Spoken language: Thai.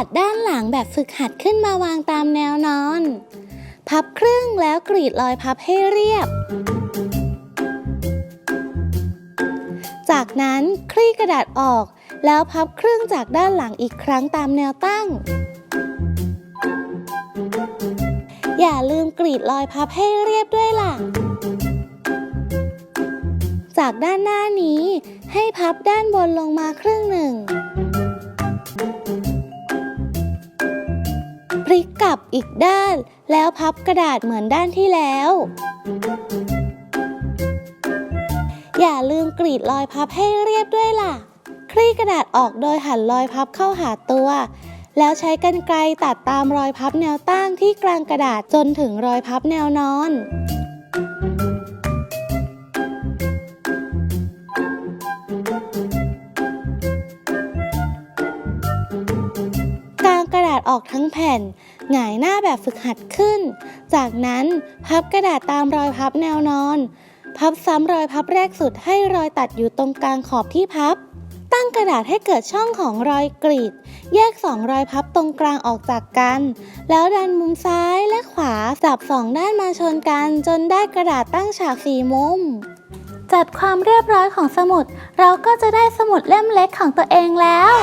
าษด้านหลังแบบฝึกหัดขึ้นมาวางตามแนวนอน พับครึ่งแล้วกรีดรอยพับให้เรียบ จากนั้นคลี่กระดาษออก แล้วพับครึ่งจากด้านหลังอีกครั้งตามแนวตั้ง อย่าลืมกรีดรอยพับให้เรียบด้วยล่ะจากด้านหน้านี้ให้พับด้านบนลงมาครึ่งหนึ่ง กลับอีกด้าน แล้วพับกระดาษเหมือนด้านที่แล้ว อย่าลืมกรีดรอยพับให้เรียบด้วยล่ะ คลี่กระดาษออกโดยหันรอยพับเข้าหาตัว แล้วใช้กรรไกรตัดตามรอยพับแนวตั้งที่กลางกระดาษจนถึงรอยพับแนวนอน ออกทั้งแผ่น หงายหน้าแบบฝึกหัดขึ้น จากนั้นพับกระดาษตามรอยพับแนวนอน พับซ้ำรอยพับแรกสุดให้รอยตัดอยู่ตรงกลางขอบที่พับ ตั้งกระดาษให้เกิดช่องของรอยกรีด แยกสองรอยพับตรงกลางออกจากกัน แล้วดันมุมซ้ายและขวาจับสองด้านมาชนกัน จนได้กระดาษตั้งฉากสี่มุมจัดความเรียบร้อยของสมุด เราก็จะได้สมุดเล่มเล็กของตัวเองแล้ว